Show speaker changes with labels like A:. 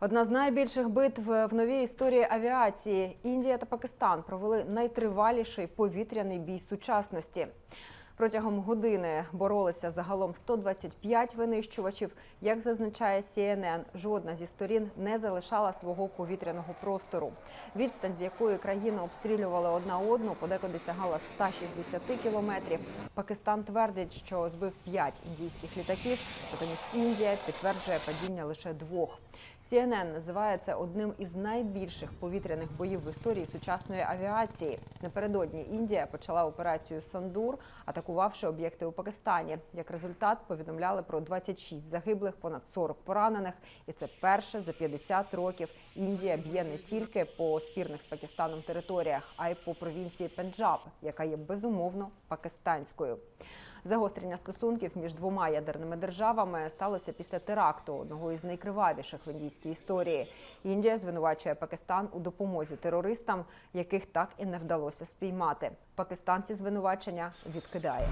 A: Одна з найбільших битв в новій історії авіації. Індія та Пакистан провели найтриваліший повітряний бій сучасності. Протягом години боролися загалом 125 винищувачів. Як зазначає CNN, жодна зі сторін не залишала свого повітряного простору. Відстань, з якої країни обстрілювали одна одну, подекуди сягала 160 кілометрів. Пакистан твердить, що збив 5 індійських літаків, натомість Індія підтверджує падіння лише двох. CNN називає це одним із найбільших повітряних боїв в історії сучасної авіації. Напередодні Індія почала операцію Сандур, атакувавши об'єкти у Пакистані. Як результат, повідомляли про 26 загиблих, понад 40 поранених. І це перше за 50 років. Індія б'є не тільки по спірних з Пакистаном територіях, а й по провінції Пенджаб, яка є безумовно пакистанською. Загострення стосунків між двома ядерними державами сталося після теракту, одного із найкривавіших в індійській історії. Індія звинувачує Пакистан у допомозі терористам, яких так і не вдалося спіймати. Пакистан ці звинувачення відкидає.